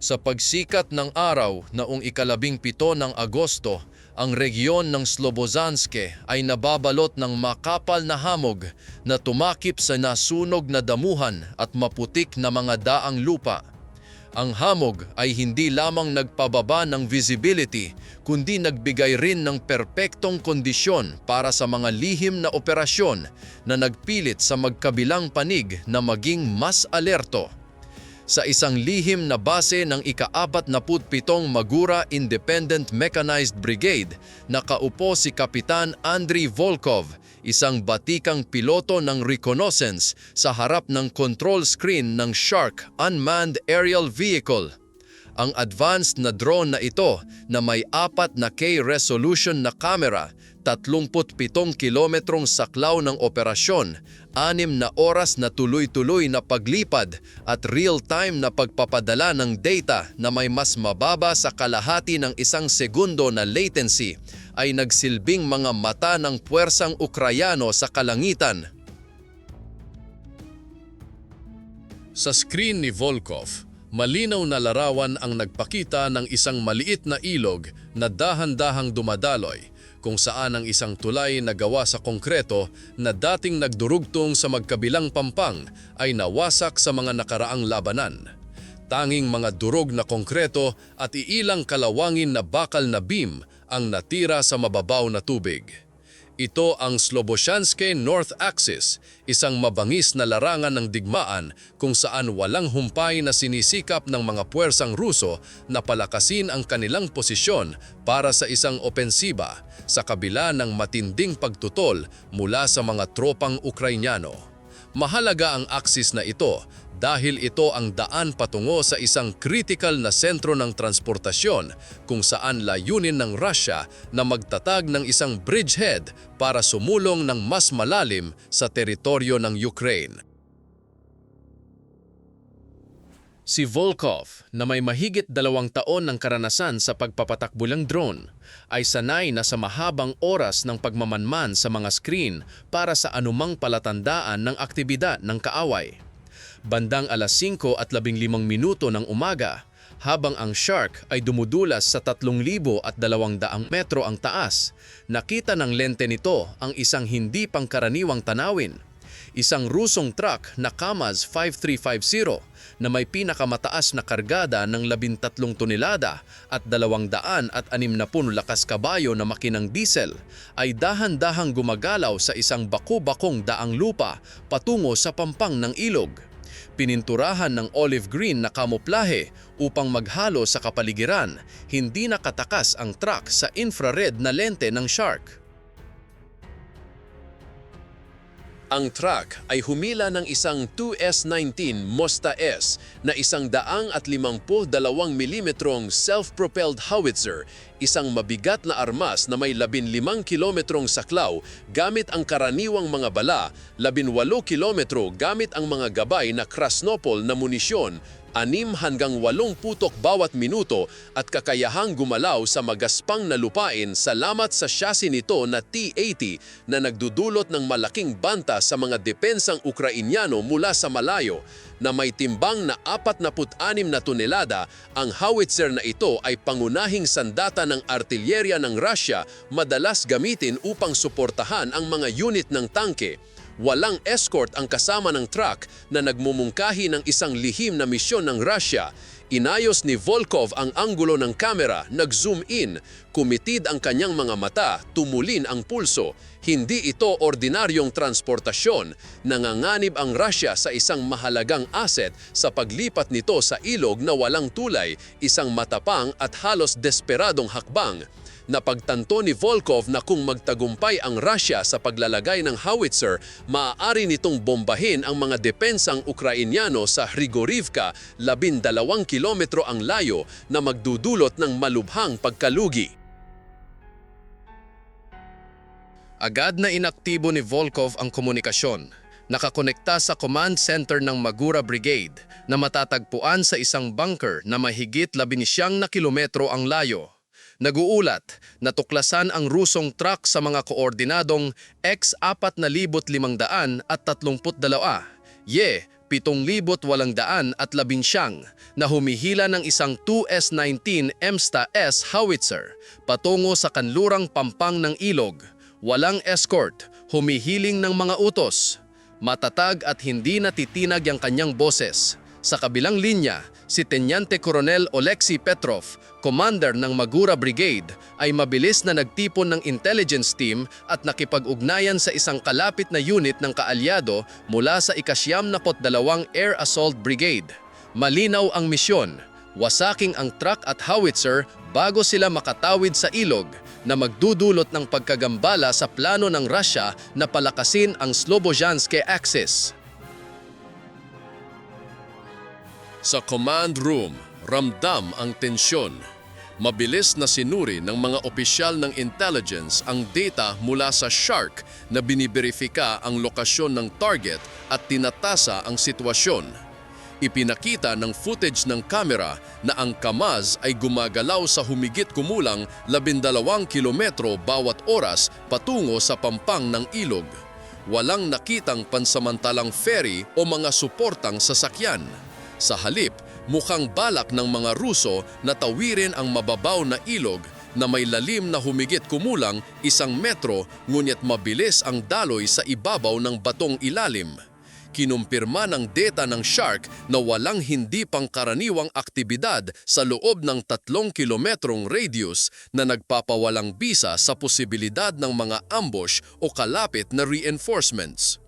Sa pagsikat ng araw naong ikalabing pito ng Agosto, ang regiyon ng Slobozanske ay nababalot ng makapal na hamog na tumakip sa nasunog na damuhan at maputik na mga daang lupa. Ang hamog ay hindi lamang nagpababa ng visibility, kundi nagbigay rin ng perpektong kondisyon para sa mga lihim na operasyon na nagpilit sa magkabilang panig na maging mas alerto sa isang lihim na base ng ika-apat na putpitong Magura Independent Mechanized Brigade, nakaupo si Kapitan Andriy Volkov, isang batikang piloto ng reconnaissance sa harap ng control screen ng Shark Unmanned Aerial Vehicle. Ang advanced na drone na ito na may apat na K resolution na camera 37 kilometrong saklaw ng operasyon, anim na oras na tuloy-tuloy na paglipad at real-time na pagpapadala ng data na may mas mababa sa kalahati ng isang segundo na latency ay nagsilbing mga mata ng puwersang Ukrayano sa kalangitan. Sa screen ni Volkov, malinaw na larawan ang nagpakita ng isang maliit na ilog na dahan-dahang dumadaloy kung saan ang isang tulay na gawa sa konkreto na dating nagdurugtong sa magkabilang pampang ay nawasak sa mga nakaraang labanan. Tanging mga durog na konkreto at iilang kalawangin na bakal na beam ang natira sa mababaw na tubig. Ito ang Sloboshanske North Axis, isang mabangis na larangan ng digmaan kung saan walang humpay na sinisikap ng mga puwersang Ruso na palakasin ang kanilang posisyon para sa isang opensiba sa kabila ng matinding pagtutol mula sa mga tropang Ukrainyano. Mahalaga ang axis na ito dahil ito ang daan patungo sa isang critical na sentro ng transportasyon kung saan layunin ng Russia na magtatag ng isang bridgehead para sumulong ng mas malalim sa teritoryo ng Ukraine. Si Volkov, na may mahigit dalawang taon ng karanasan sa pagpapatakbulang drone, ay sanay na sa mahabang oras ng pagmamanman sa mga screen para sa anumang palatandaan ng aktibidad ng kaaway. Bandang alas 5 at 15 minuto ng umaga, habang ang shark ay dumudulas sa 3,200 metro ang taas, nakita ng lente nito ang isang hindi pangkaraniwang tanawin – isang Rusong truck na Kamaz 5350 na may pinakamataas na kargada ng 13 tonelada at 260 lakas kabayo na makinang diesel ay dahan-dahang gumagalaw sa isang baku-bakong daang lupa patungo sa pampang ng ilog. Pininturahan ng olive green na kamuflahe upang maghalo sa kapaligiran, hindi nakatakas ang truck sa infrared na lente ng shark. Ang truck ay humila ng isang 2S19 Mosta S na isang daang at 52 mm self-propelled howitzer, isang mabigat na armas na may 15 kilometrong saklaw gamit ang karaniwang mga bala, 18 kilometro gamit ang mga gabay na Krasnopol na munisyon, anim hanggang walong putok bawat minuto at kakayahang gumalaw sa magaspang na lupain salamat sa chassis nito na T-80 na nagdudulot ng malaking banta sa mga depensang Ukrainyano mula sa malayo na may timbang na 46 na tonelada, ang howitzer na ito ay pangunahing sandata ng artilyerya ng Russia madalas gamitin upang suportahan ang mga unit ng tangke. Walang escort ang kasama ng truck na nagmumungkahi ng isang lihim na misyon ng Russia. Inayos ni Volkov ang anggulo ng kamera, nag-zoom in, kumitid ang kanyang mga mata, tumulin ang pulso. Hindi ito ordinaryong transportasyon. Nanganganib ang Russia sa isang mahalagang asset sa paglipat nito sa ilog na walang tulay, isang matapang at halos desperadong hakbang. Napagtanto ni Volkov na kung magtagumpay ang Russia sa paglalagay ng howitzer, maaari nitong bombahin ang mga depensang Ukrainyano sa Hrigorivka, 12 kilometro ang layo na magdudulot ng malubhang pagkalugi. Agad na inaktibo ni Volkov ang komunikasyon. Nakakonekta sa command center ng Magura Brigade na matatagpuan sa isang bunker na mahigit 19 na kilometro ang layo. Naguulat, natuklasan ang Rusong truck sa mga koordinadong X4500 at 32, Ye 7,819 na humihila ng isang 2S-19 MSTA-S howitzer patungo sa kanlurang pampang ng ilog. Walang escort, humihiling ng mga utos. Matatag at hindi natitinag ang kanyang boses. Sa kabilang linya, si Tenyante Coronel Oleksiy Petrov, commander ng Magura Brigade, ay mabilis na nagtipon ng intelligence team at nakipag-ugnayan sa isang kalapit na unit ng kaalyado mula sa ikasyam na dalawang Air Assault Brigade. Malinaw ang misyon, wasaking ang truck at howitzer bago sila makatawid sa ilog na magdudulot ng pagkagambala sa plano ng Russia na palakasin ang Slobozhanske Axis. Sa command room, ramdam ang tensyon. Mabilis na sinuri ng mga opisyal ng intelligence ang data mula sa Shark na biniberifika ang lokasyon ng target at tinatasa ang sitwasyon. Ipinakita ng footage ng kamera na ang Kamaz ay gumagalaw sa humigit kumulang 12 kilometro bawat oras patungo sa pampang ng ilog. Walang nakitang pansamantalang ferry o mga suportang sasakyan. Sa halip, mukhang balak ng mga Ruso na tawirin ang mababaw na ilog na may lalim na humigit kumulang isang metro ngunit mabilis ang daloy sa ibabaw ng batong ilalim. Kinumpirma ng data ng Shark na walang hindi pangkaraniwang aktibidad sa loob ng tatlong kilometrong radius na nagpapawalang bisa sa posibilidad ng mga ambush o kalapit na reinforcements.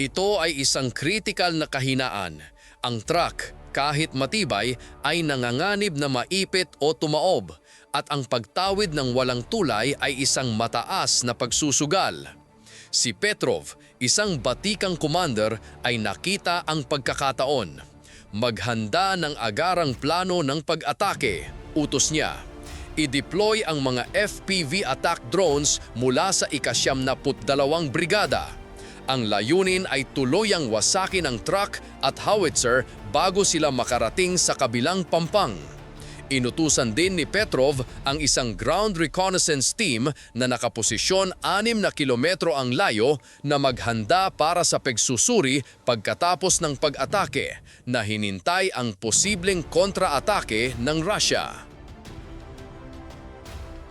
Ito ay isang critical na kahinaan. Ang truck, kahit matibay, ay nanganganib na maipit o tumaob at ang pagtawid ng walang tulay ay isang mataas na pagsusugal. Si Petrov, isang batikang commander, ay nakita ang pagkakataon. Maghanda ng agarang plano ng pag-atake, utos niya. I-deploy ang mga FPV attack drones mula sa ikasyam na dalawang brigada. Ang layunin ay tuluyang wasakin ang truck at howitzer bago sila makarating sa kabilang pampang. Inutusan din ni Petrov ang isang ground reconnaissance team na nakaposisyon 6 na kilometro ang layo na maghanda para sa pagsusuri pagkatapos ng pag-atake na hinintay ang posibleng kontra-atake ng Russia.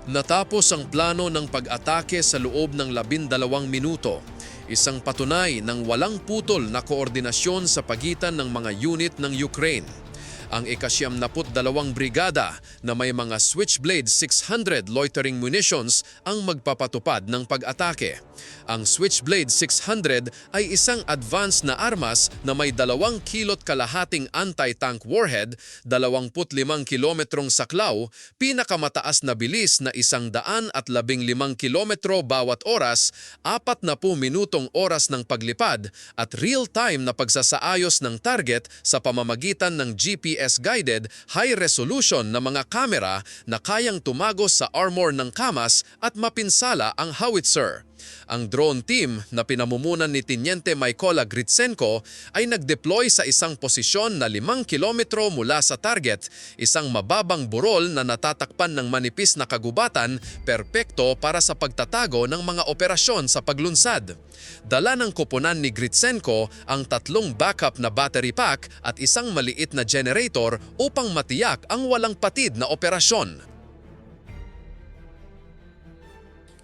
Natapos ang plano ng pag-atake sa loob ng labindalawang minuto. Isang patunay ng walang putol na koordinasyon sa pagitan ng mga unit ng Ukraine. Ang ikasyam naput dalawang brigada na may mga Switchblade 600 loitering munitions ang magpapatupad ng pag-atake. Ang Switchblade 600 ay isang advanced na armas na may dalawang kilot kalahating anti-tank warhead, 25 kilometrong saklaw, pinakamataas na bilis na isang daan at labing limang kilometro bawat oras, apat na po minutong oras ng paglipad at real-time na pagsasaayos ng target sa pamamagitan ng GPS-guided high-resolution na mga kamera na kayang tumagos sa armor ng Kamas at mapinsala ang howitzer. Ang drone team na pinamumunan ni Tiniente Mykola Gritsenko ay nag-deploy sa isang posisyon na 5 kilometro mula sa target, isang mababang burol na natatakpan ng manipis na kagubatan, perpekto para sa pagtatago ng mga operasyon sa paglunsad. Dala ng koponan ni Gritsenko ang tatlong backup na battery pack at isang maliit na generator upang matiyak ang walang patid na operasyon.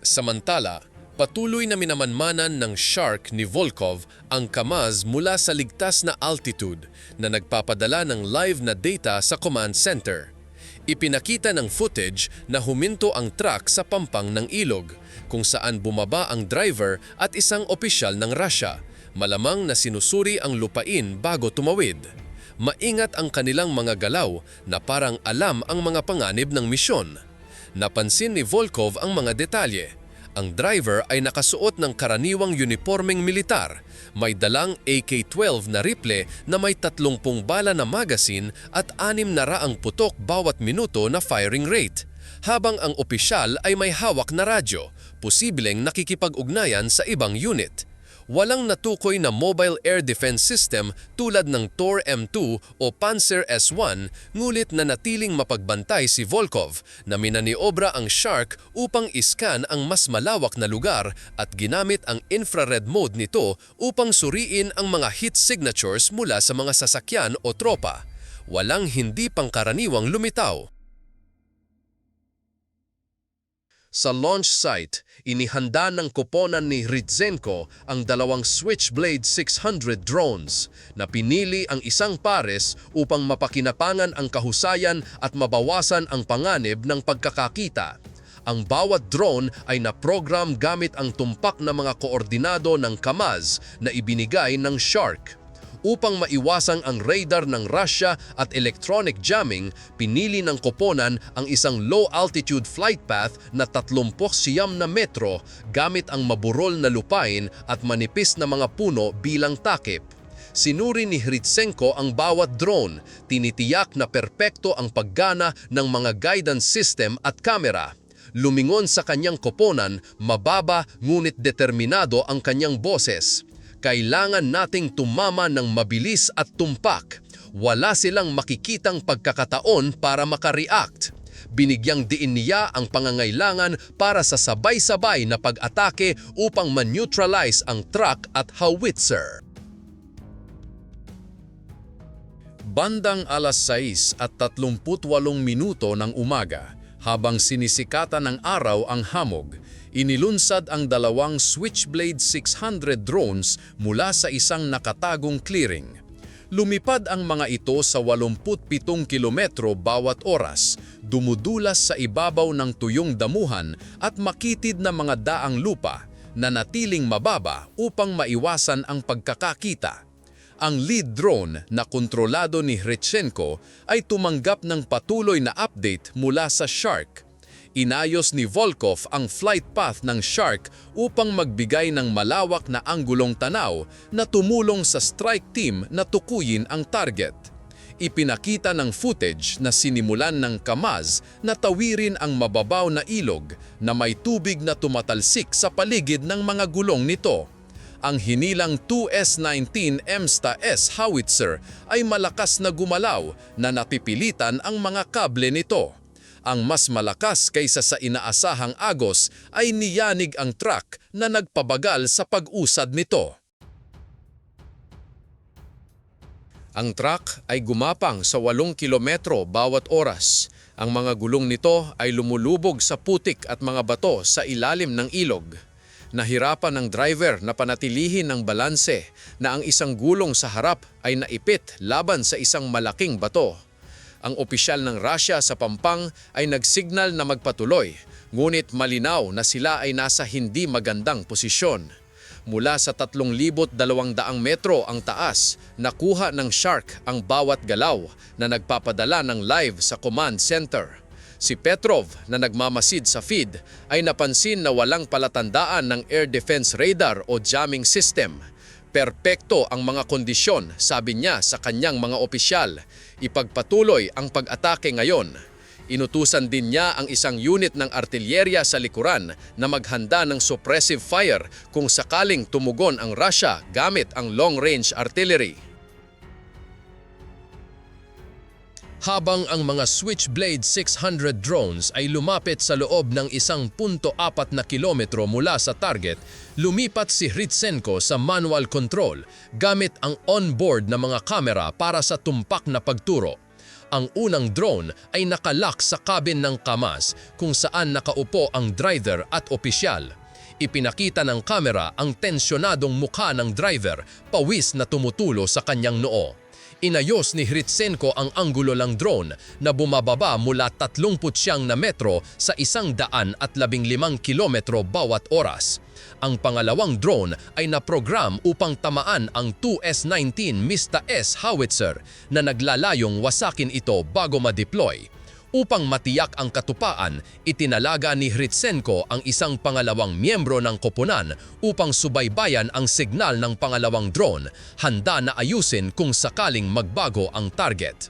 Samantala, Patuloy na minamanmanan ng Shark ni Volkov ang Kamaz mula sa ligtas na altitude na nagpapadala ng live na data sa command center. Ipinakita ng footage na huminto ang truck sa pampang ng ilog kung saan bumaba ang driver at isang opisyal ng Russia, malamang na sinusuri ang lupain bago tumawid. Maingat ang kanilang mga galaw na parang alam ang mga panganib ng misyon. Napansin ni Volkov ang mga detalye ang driver ay nakasuot ng karaniwang uniformeng militar, may dalang AK-12 na rifle na may 30 bala na magasin at 6 na raang putok bawat minuto na firing rate. Habang ang opisyal ay may hawak na radyo, posibleng nakikipag-ugnayan sa ibang unit. Walang natukoy na mobile air defense system tulad ng Tor M2 o Panzer S1 ngulit na natiling mapagbantay si Volkov na minaniobra ang Shark upang iskan ang mas malawak na lugar at ginamit ang infrared mode nito upang suriin ang mga heat signatures mula sa mga sasakyan o tropa. Walang hindi pangkaraniwang lumitaw. Sa launch site, inihanda ng koponan ni Ritzenko ang dalawang Switchblade 600 drones na pinili ang isang pares upang mapakinapangan ang kahusayan at mabawasan ang panganib ng pagkakakita. Ang bawat drone ay na-program gamit ang tumpak na mga koordinado ng KAMAZ na ibinigay ng Shark. Upang maiwasang ang radar ng Russia at electronic jamming, pinili ng koponan ang isang low-altitude flight path na 30 siyam na metro gamit ang maburol na lupain at manipis na mga puno bilang takip. Sinuri ni Hritsenko ang bawat drone, tinitiyak na perpekto ang paggana ng mga guidance system at kamera. Lumingon sa kanyang koponan, mababa ngunit determinado ang kanyang boses kailangan nating tumama ng mabilis at tumpak. Wala silang makikitang pagkakataon para makareact. Binigyang diin niya ang pangangailangan para sa sabay-sabay na pag-atake upang man-neutralize ang truck at howitzer. Bandang alas 6 at 38 minuto ng umaga, habang sinisikatan ng araw ang hamog, inilunsad ang dalawang Switchblade 600 drones mula sa isang nakatagong clearing. Lumipad ang mga ito sa 87 kilometro bawat oras, dumudulas sa ibabaw ng tuyong damuhan at makitid na mga daang lupa na natiling mababa upang maiwasan ang pagkakakita. Ang lead drone na kontrolado ni Hrechenko ay tumanggap ng patuloy na update mula sa Shark. Inayos ni Volkov ang flight path ng Shark upang magbigay ng malawak na anggulong tanaw na tumulong sa strike team na tukuyin ang target. Ipinakita ng footage na sinimulan ng Kamaz na tawirin ang mababaw na ilog na may tubig na tumatalsik sa paligid ng mga gulong nito ang hinilang 2S-19 MSTA-S howitzer ay malakas na gumalaw na napipilitan ang mga kable nito. Ang mas malakas kaysa sa inaasahang agos ay niyanig ang truck na nagpabagal sa pag-usad nito. Ang truck ay gumapang sa 8 kilometro bawat oras. Ang mga gulong nito ay lumulubog sa putik at mga bato sa ilalim ng ilog. Nahirapan ng driver na panatilihin ng balanse na ang isang gulong sa harap ay naipit laban sa isang malaking bato. Ang opisyal ng Russia sa Pampang ay nagsignal na magpatuloy, ngunit malinaw na sila ay nasa hindi magandang posisyon. Mula sa 3,200 metro ang taas, nakuha ng Shark ang bawat galaw na nagpapadala ng live sa command center. Si Petrov na nagmamasid sa feed ay napansin na walang palatandaan ng air defense radar o jamming system. Perpekto ang mga kondisyon, sabi niya sa kanyang mga opisyal. Ipagpatuloy ang pag-atake ngayon. Inutusan din niya ang isang unit ng artilyerya sa likuran na maghanda ng suppressive fire kung sakaling tumugon ang Russia gamit ang long-range artillery. Habang ang mga Switchblade 600 drones ay lumapit sa loob ng isang punto apat na kilometro mula sa target, lumipat si Hritsenko sa manual control gamit ang onboard na mga kamera para sa tumpak na pagturo. Ang unang drone ay nakalock sa cabin ng Kamaz kung saan nakaupo ang driver at opisyal. Ipinakita ng kamera ang tensyonadong mukha ng driver, pawis na tumutulo sa kanyang noo. Inayos ni Hritsenko ang anggulo ng drone na bumababa mula 39 na metro sa 115 kilometro bawat oras. Ang pangalawang drone ay naprogram upang tamaan ang 2S-19 Mista-S howitzer na naglalayong wasakin ito bago ma-deploy. Upang matiyak ang katupaan, itinalaga ni Hritsenko ang isang pangalawang miyembro ng koponan upang subaybayan ang signal ng pangalawang drone, handa na ayusin kung sakaling magbago ang target.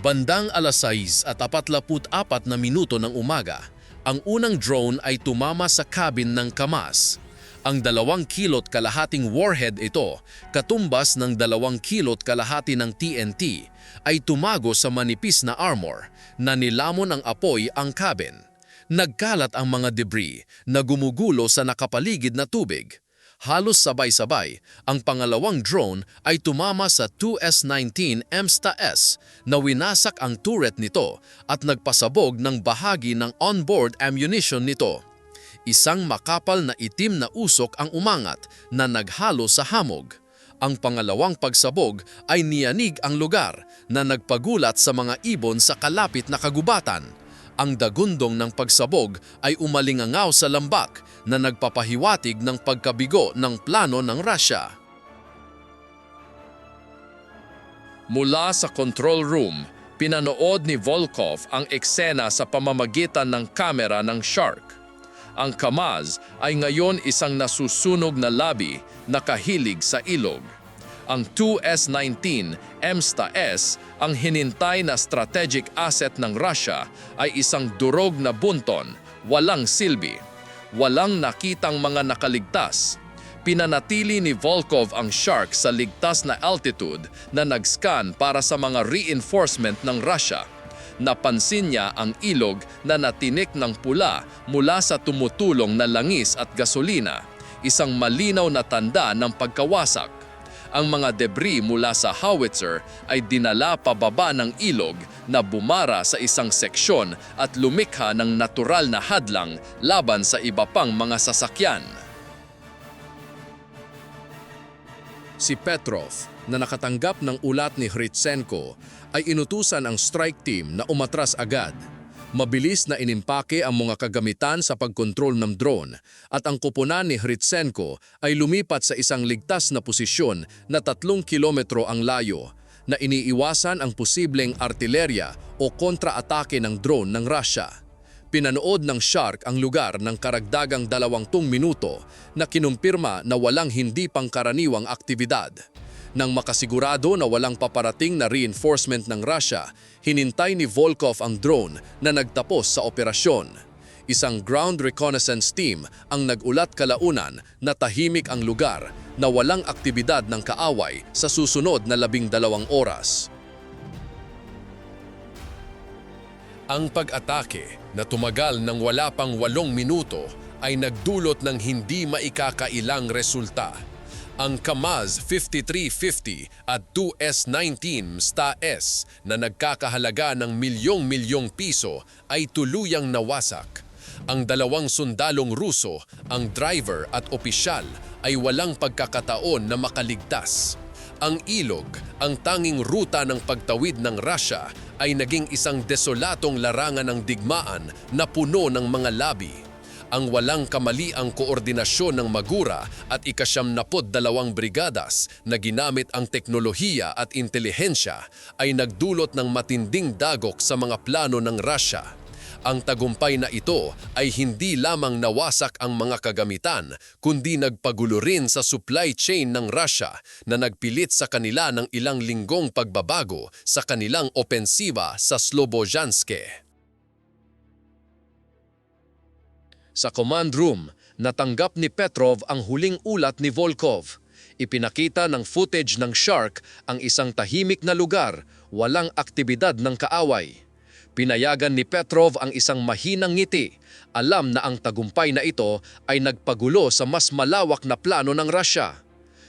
Bandang alas 6 at 44 na minuto ng umaga, Ang unang drone ay tumama sa cabin ng Kamaz. Ang dalawang kilot kalahating warhead ito, katumbas ng dalawang kilot kalahati ng TNT, ay tumago sa manipis na armor na nilamon ng apoy ang cabin. Nagkalat ang mga debris na gumugulo sa nakapaligid na tubig. Halos sabay-sabay, ang pangalawang drone ay tumama sa 2S-19 MSTA-S na winasak ang turret nito at nagpasabog ng bahagi ng onboard ammunition nito. Isang makapal na itim na usok ang umangat na naghalo sa hamog. Ang pangalawang pagsabog ay niyanig ang lugar na nagpagulat sa mga ibon sa kalapit na kagubatan. Ang dagundong ng pagsabog ay umalingangaw sa lambak na nagpapahiwatig ng pagkabigo ng plano ng Russia. Mula sa control room, pinanood ni Volkov ang eksena sa pamamagitan ng kamera ng Shark. Ang Kamaz ay ngayon isang nasusunog na labi na kahilig sa ilog. Ang 2S-19 MSTA-S, ang hinintay na strategic asset ng Russia, ay isang durog na bunton, walang silbi, walang nakitang mga nakaligtas. Pinanatili ni Volkov ang Shark sa ligtas na altitude na nag-scan para sa mga reinforcement ng Russia. Napansin niya ang ilog na natinik ng pula mula sa tumutulong na langis at gasolina, isang malinaw na tanda ng pagkawasak. Ang mga debris mula sa howitzer ay dinala pababa ng ilog na bumara sa isang seksyon at lumikha ng natural na hadlang laban sa iba pang mga sasakyan. Si Petrov, na nakatanggap ng ulat ni Hritsenko, ay inutusan ang strike team na umatras agad. Mabilis na inimpake ang mga kagamitan sa pagkontrol ng drone at ang kupunan ni Hritsenko ay lumipat sa isang ligtas na posisyon na tatlong kilometro ang layo na iniiwasan ang posibleng artilerya o kontra-atake ng drone ng Russia. Pinanood ng Shark ang lugar ng karagdagang 20 minuto na kinumpirma na walang hindi pangkaraniwang aktibidad. Nang makasigurado na walang paparating na reinforcement ng Russia, hinintay ni Volkov ang drone na nagtapos sa operasyon. Isang ground reconnaissance team ang nagulat kalaunan na tahimik ang lugar na walang aktibidad ng kaaway sa susunod na labing dalawang oras. Ang pag-atake na tumagal ng wala pang walong minuto ay nagdulot ng hindi maikakailang resulta. Ang Kamaz 5350 at 2S19 STA-S na nagkakahalaga ng milyong-milyong piso ay tuluyang nawasak. Ang dalawang sundalong Ruso, ang driver at opisyal ay walang pagkakataon na makaligtas. Ang ilog, ang tanging ruta ng pagtawid ng Russia, ay naging isang desolatong larangan ng digmaan na puno ng mga labi. Ang walang kamaliang koordinasyon ng Magura at ikasyam napod dalawang brigadas na ginamit ang teknolohiya at intelihensya ay nagdulot ng matinding dagok sa mga plano ng Russia. Ang tagumpay na ito ay hindi lamang nawasak ang mga kagamitan, kundi nagpagulo rin sa supply chain ng Russia na nagpilit sa kanila ng ilang linggong pagbabago sa kanilang opensiba sa Slobojanske. Sa command room, natanggap ni Petrov ang huling ulat ni Volkov. Ipinakita ng footage ng Shark ang isang tahimik na lugar, walang aktibidad ng kaaway. Pinayagan ni Petrov ang isang mahinang ngiti. Alam na ang tagumpay na ito ay nagpagulo sa mas malawak na plano ng Russia.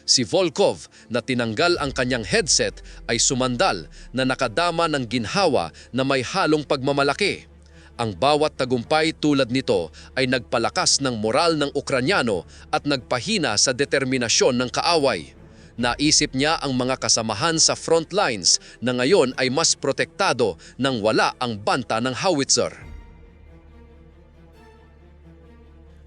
Si Volkov na tinanggal ang kanyang headset ay sumandal na nakadama ng ginhawa na may halong pagmamalaki. Ang bawat tagumpay tulad nito ay nagpalakas ng moral ng Ukranyano at nagpahina sa determinasyon ng kaaway. Naisip niya ang mga kasamahan sa front lines na ngayon ay mas protektado nang wala ang banta ng howitzer.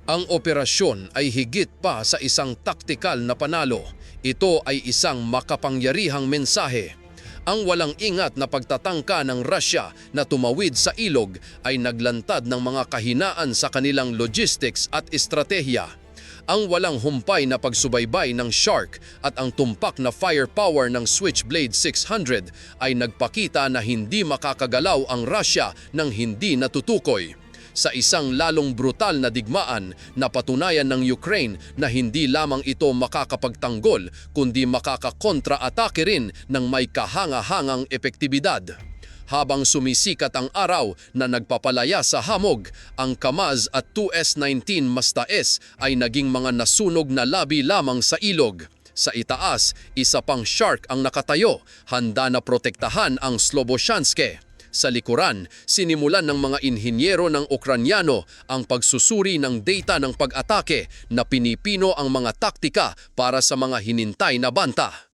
Ang operasyon ay higit pa sa isang taktikal na panalo. Ito ay isang makapangyarihang mensahe. Ang walang ingat na pagtatangka ng Russia na tumawid sa ilog ay naglantad ng mga kahinaan sa kanilang logistics at estratehiya. Ang walang humpay na pagsubaybay ng Shark at ang tumpak na firepower ng Switchblade 600 ay nagpakita na hindi makakagalaw ang Russia ng hindi natutukoy. sa isang lalong brutal na digmaan na patunayan ng Ukraine na hindi lamang ito makakapagtanggol kundi makakakontra-atake rin ng may kahanga-hangang epektibidad. Habang sumisikat ang araw na nagpapalaya sa hamog, ang Kamaz at 2S-19 Mastaes ay naging mga nasunog na labi lamang sa ilog. Sa itaas, isa pang shark ang nakatayo, handa na protektahan ang Sloboshanske. Sa likuran, sinimulan ng mga inhinyero ng Ukranyano ang pagsusuri ng data ng pag-atake na pinipino ang mga taktika para sa mga hinintay na banta.